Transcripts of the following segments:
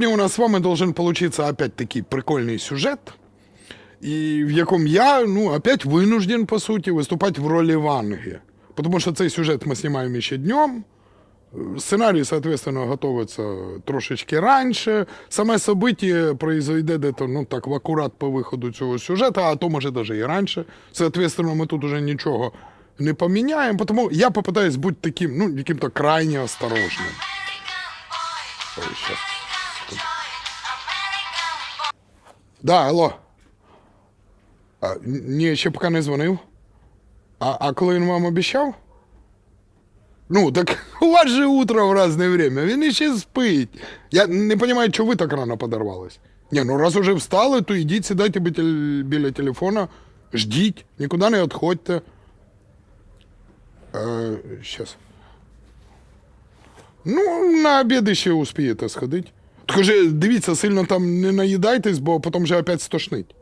Сьогодні у нас з вами должен получиться опять такий прикольний сюжет, і в якому я, ну, опять вынужден, по суті, виступати в ролі Ванги. Тому що цей сюжет ми знімаємо ще днем. Сценарій, соответственно, готовится трошечки раніше. Саме событие произойде где-то, ну так, в акурат по виходу цього сюжету, а то може даже і раніше. Соответственно, ми тут уже нічого не поміняємо. Тому я попытаюсь бути таким, ну, яким-то крайне осторожним. Ой, щас. Да, алло. А, н- ні, ще поки не дзвонив. А, а коли він вам обіцяв? Ну, так у вас же утро в разное время, він іще спить. Я не розумію, чого ви так рано подорвались. Ні, ну раз уже встали, то йдіть, сідайте бі- теле- біля телефона, ждіть, нікуди не відходьте. Е, щас. Ну, на обід ще успієте сходити. Скажи, дивіться, сильно там не наїдайтесь, бо потім же опять стошнить.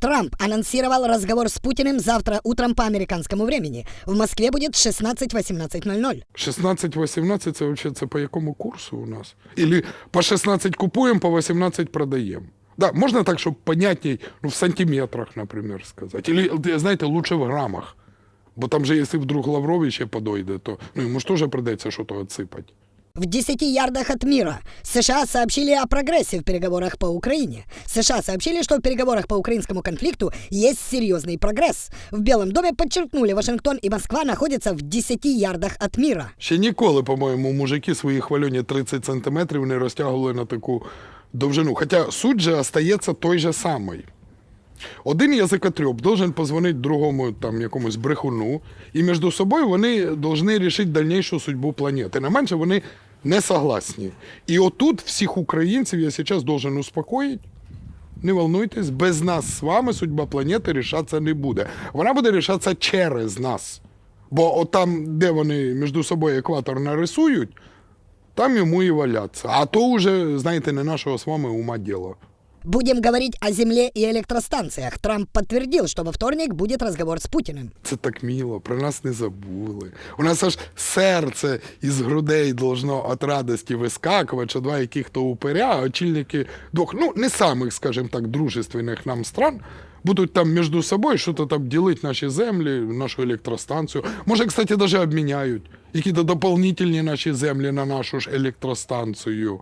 Трамп анонсировал разговор с Путиным завтра утром по американскому времени. В Москве будет 16-18.00. 16-18 це вообще це по якому курсу у нас? Или по 16 купуємо, по 18 продаємо. Да, можна так, щоб понятней, ну, в сантиметрах, наприклад, сказати. Или, знаєте, лучше в грамах. Бо там же, якщо вдруг Лаврович ще подойде, то ну, йому ж теж придеться щось отсипати. В 10 ярдах от мира США сообщили о прогрессе в переговорах по Украине. США сообщили, что в переговорах по украинскому конфликту есть серьезный прогресс. В Белом доме подчеркнули, Вашингтон и Москва находятся в 10 ярдах от мира. Ще ніколи, по-моєму, мужики свої хвальоні 30 сантиметрів не розтягували на таку довжину. Хоча суть же остається той же самий. Один язикотреб должен позвонити другому там якомусь брехуну, і між собою вони повинні рішити дальнішу судьбу планети. Не менше вони не согласні. І отут всіх українців я зараз должен успокоїти. Не волнуйтесь, без нас з вами судьба планети рішатися не буде. Вона буде рішатися через нас. Бо от там, де вони між собою екватор нарисують, там йому і валяться. А то вже, знаєте, не нашого з вами ума діло. Будем говорить о земле и электростанциях. Трамп подтвердил, что во вторник будет разговор с Путиным. Це так мило, про нас не забули. У нас аж серце із грудей должно від радості вискакувати, що два яких-то упиря, очільники двох, ну, не самих, скажімо так, дружественних нам стран, будуть там між собою щось там ділити наші землі, нашу електростанцію. Може, кстати, навіть обміняють які-то дополнительні наші землі на нашу ж електростанцію.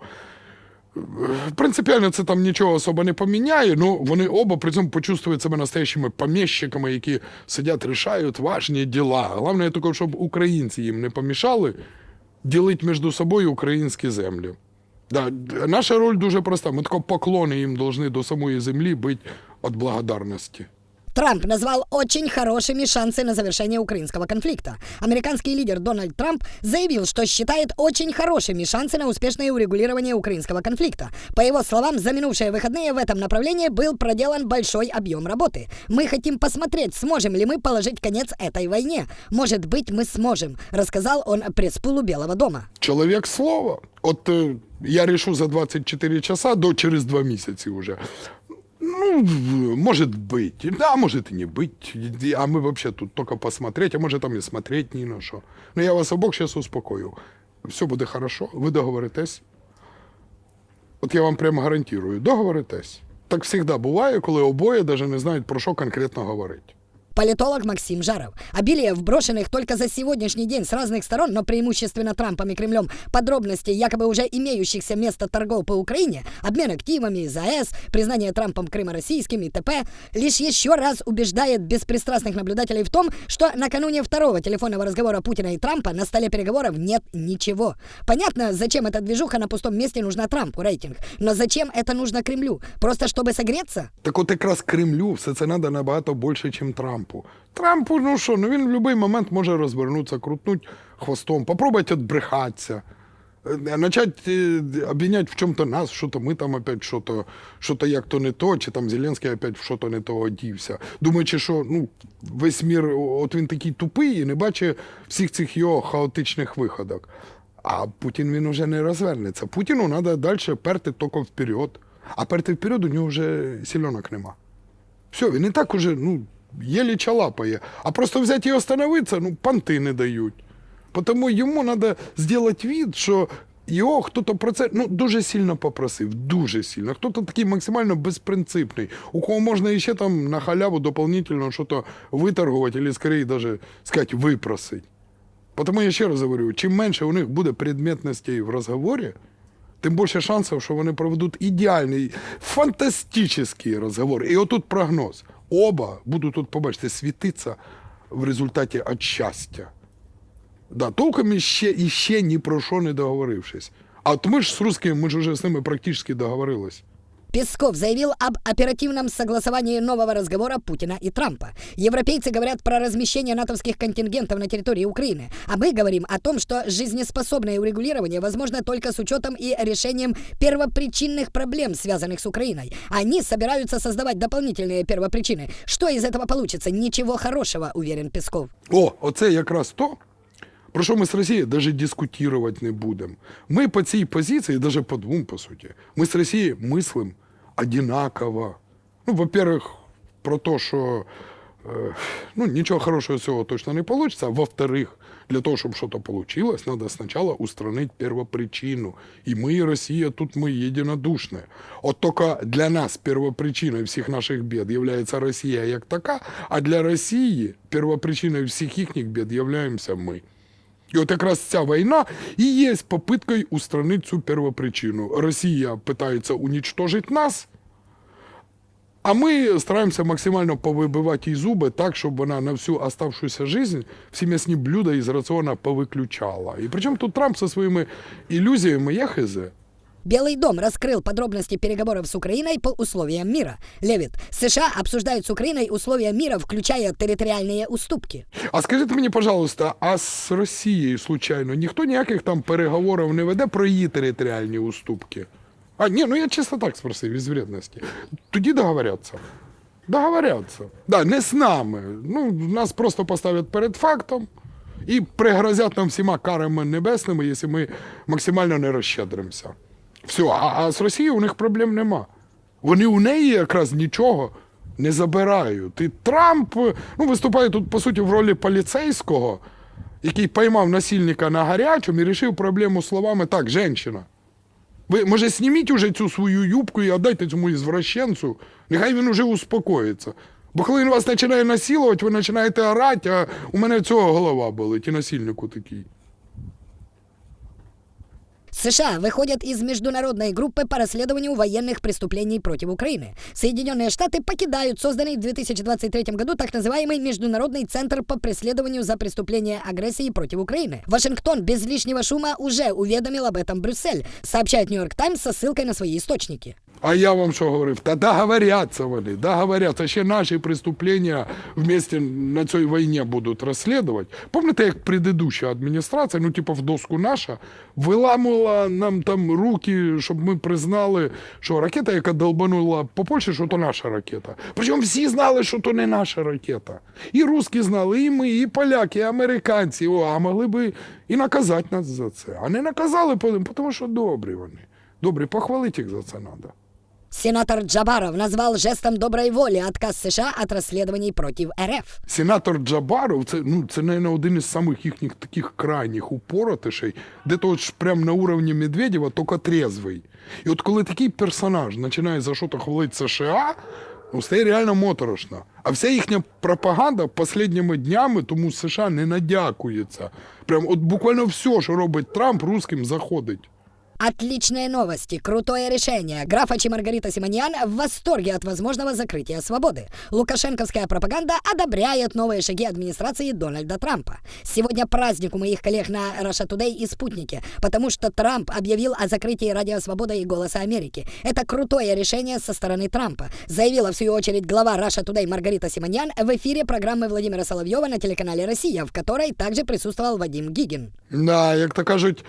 Принципіально це там нічого особо не поміняє, ну вони оба при цьому почувствують себе настоящими поміщиками, які сидять, рішають важні діла. Головне тільки, щоб українці їм не помішали ділити між собою українські землі. Да, наша роль дуже проста. Ми тако поклони їм повинні до самої землі бути від благодарності. Трамп назвал очень хорошими шансы на завершение украинского конфликта. Американский лидер Дональд Трамп заявил, что считает очень хорошими шансы на успешное урегулирование украинского конфликта. По его словам, за минувшие выходные в этом направлении был проделан большой объем работы. Мы хотим посмотреть, сможем ли мы положить конец этой войне. Может быть, мы сможем, рассказал он пресс-пулу Белого дома. Чоловік слова. От е, я рішу за 24 часа до через 2 місяці вже. Ну, в- может быть. Да, может и не быть. И- А мы вообще тут только посмотреть, а может там и смотреть ни на что. Но я вас обох сейчас успокою. Все буде хорошо, ви договоритесь. От я вам прямо гарантую, договоритесь. Так завжди буває, коли обоє навіть не знають, про що конкретно говорити. Политолог Максим Жаров. Обилие вброшенных только за сегодняшний день с разных сторон, но преимущественно Трампом и Кремлем, подробностей якобы уже имеющихся места торгов по Украине, обмен активами из АЭС, признание Трампом Крыма российским и т.п. лишь еще раз убеждает беспристрастных наблюдателей в том, что накануне второго телефонного разговора Путина и Трампа на столе переговоров нет ничего. Понятно, зачем эта движуха на пустом месте нужна Трампу, рейтинг. Но зачем это нужно Кремлю? Просто чтобы согреться? Так от якраз Кремлю все це треба набагато більше, ніж Трампу. Трампу, ну що, ну він в будь-який момент може розвернутися, крутнуть хвостом, попробувати відбрехатися. Е, Начать е, обвинять в чому-то нас, що-то ми там опять що-то, що-то як-то не то, чи там Зеленський опять в що-то не то одівся. Думаючи, що ну, весь мір, от він такий тупий і не бачить всіх цих його хаотичних виходок. А Путін він уже не розвернеться. Путіну треба далі перти тільки вперед. А перти вперед у нього вже сільонок нема. Все, він і так уже, ну, єлі чалапає. А просто взяти і остановитися, ну, понти не дають. Тому йому треба зробити вид, що його хто-то про це ну, дуже сильно попросив, дуже сильно. Хто-то такий максимально безпринципний, у кого можна іще там на халяву дополнительно щось виторгувати, або скоріше даже сказати, випросить. Потому я ще раз говорю, чим менше у них буде предметностей в розговорі, тим більше шансів, що вони проведуть ідеальний, фантастичний розговор. І отут прогноз. Оба будуть тут, побачите, світитися в результаті від щастя. Да, толком іще, іще ні про що не договорившись. А от ми ж з русскими, ми ж вже з ними практично договорились. Песков заявил об оперативном согласовании нового разговора Путина и Трампа. Европейцы говорят про размещение натовских контингентов на территории Украины, а мы говорим о том, что жизнеспособное урегулирование возможно только с учетом и решением первопричинных проблем, связанных с Украиной. Они собираются создавать дополнительные первопричины. Что из этого получится? Ничего хорошего, уверен Песков. О, оце якраз то, про що ми з Росією навіть дискутувати не будемо. Ми по цій позиції, навіть по двом, по суті, ми з Росією мислимо одинаково. Ну, во-первых, про те, що е, ну, нічого хорошого з точно не вийде. А во-вторых, для того, щоб щось вийшло, треба спочатку устранити первопричину. І ми, і Росія, тут ми єдинодушні. От тільки для нас первопричиною всіх наших бід є Росія як така, а для Росії первопричиною всіх їхніх бід являємося ми. І от якраз ця війна і є попиткою устранити цю первопричину. Росія питається унічтожити нас, а ми стараємося максимально повибивати їй зуби так, щоб вона на всю оставшуюся жизнь всі м'ясні блюда із раціона повиключала. І причому тут Трамп зі своїми ілюзіями є хизе. Белый дом раскрыл подробности переговоров с Украиной по условиям мира. Левит, США обсуждают с Украиной условия мира, включая территориальные уступки. А скажіть мені, пожалуйста, а з Росією, случайно, ніхто ніяких там переговорів не веде про її територіальні уступки? А, ні, ну я чисто так спросив, із вредності. Тоді договоряться. Договоряться. Да, не з нами. Ну, нас просто поставлять перед фактом і пригрозять нам всіма карами небесними, якщо ми максимально не розщедримося. Все, а, а з Росією у них проблем нема. Вони у неї якраз нічого не забирають. І Трамп ну, виступає тут, по суті, в ролі поліцейського, який поймав насильника на гарячому і рішив проблему словами так, женщина. Ви, може, зніміть уже цю свою юбку і віддайте цьому ізвращенцю, нехай він уже успокоїться. Бо коли він вас починає насилувати, ви починаєте орати, а у мене цього голова болить, і насильнику такий. США выходят из международной группы по расследованию военных преступлений против Украины. Соединенные Штаты покидают созданный в 2023 году так называемый Международный центр по преследованию за преступления агрессии против Украины. Вашингтон без лишнего шума уже уведомил об этом Брюссель, сообщает Нью-Йорк Таймс со ссылкой на свои источники. А я вам що говорив? Та договоряться вони, договоряться. Ще наші преступлення вместе на цій війні будуть розслідувати. Пам'ятаєте, як предыдуща адміністрація, ну типу в доску наша, виламувала нам там руки, щоб ми признали, що ракета, яка долбанула по Польщі, що то наша ракета. Причому всі знали, що то не наша ракета. І русські знали, і ми, і поляки, і американці. О, а могли би і наказати нас за це. А не наказали, тому що добрі вони. Добрі, похвалити їх за це треба. Сенатор Джабаров назвал жестом доброй воли отказ США от расследований против РФ. Сенатор Джабаров, це, ну, це, наверное, один із самих їхніх таких крайніх упоротишей, де то ж прям на уровні Медведєва, тільки трезвий. І от коли такий персонаж починає за що-то хвалити США, ну, стає реально моторошно. А вся їхня пропаганда останніми днями тому США не надякується. Прям от буквально все, що робить Трамп, русським заходить. Отличные новости, крутое решение. Графач и Маргарита Симоньян в восторге от возможного закрытия свободы. Лукашенковская пропаганда одобряет новые шаги администрации Дональда Трампа. Сегодня праздник у моих коллег на Russia Today и Спутнике, потому что Трамп объявил о закрытии Радио Свобода и Голоса Америки. Это крутое решение со стороны Трампа, заявила в свою очередь глава Russia Today Маргарита Симоньян в эфире программы Владимира Соловьева на телеканале «Россия», в которой также присутствовал Вадим Гигин. Да, як то кажуть,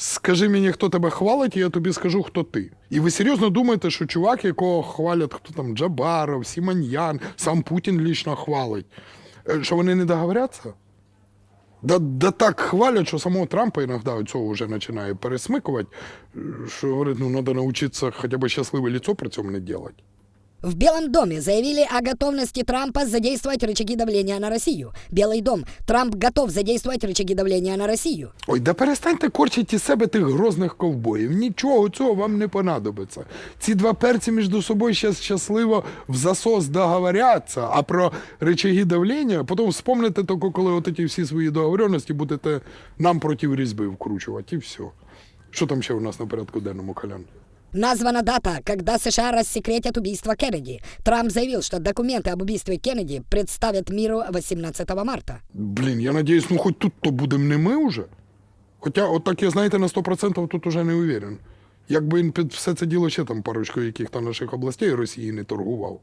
скажи мені, хто тебе хвалить, і я тобі скажу, хто ти. І ви серйозно думаєте, що чувак, якого хвалять, хто там Джабаров, Сіманьян, сам Путін лічно хвалить, е, що вони не договоряться? Да, да так хвалять, що самого Трампа іноді цього вже починає пересмикувати, що говорить, ну треба навчитися хоча б щасливе лицо при цьому не робити. В Белом доме заявили о готовности Трампа задействовать рычаги давления на Россию. Белый дом. Трамп готов задействовать рычаги давления на Россию. Ой, да перестаньте корчити із себе тих грозних ковбоїв. Нічого цього вам не понадобиться. Ці два перці між собою ще щасливо в засос договоряться, а про рычаги давлення потім вспомните тільки, коли от ці всі свої договоренності будете нам проти різьби вкручувати, і все. Що там ще у нас на порядку денному, Колян? Названа дата, когда США рассекретят убийство Кеннеди. Трамп заявил, что документы об убийстве Кеннеди представят миру 18 марта. Блін, я надіюсь, ну хоч тут то будемо не ми вже. Хоча, отак, я знаєте, на 100% тут уже не уверен. Якби він під все це діло ще там парочку яких-то наших областей Росії не торгував.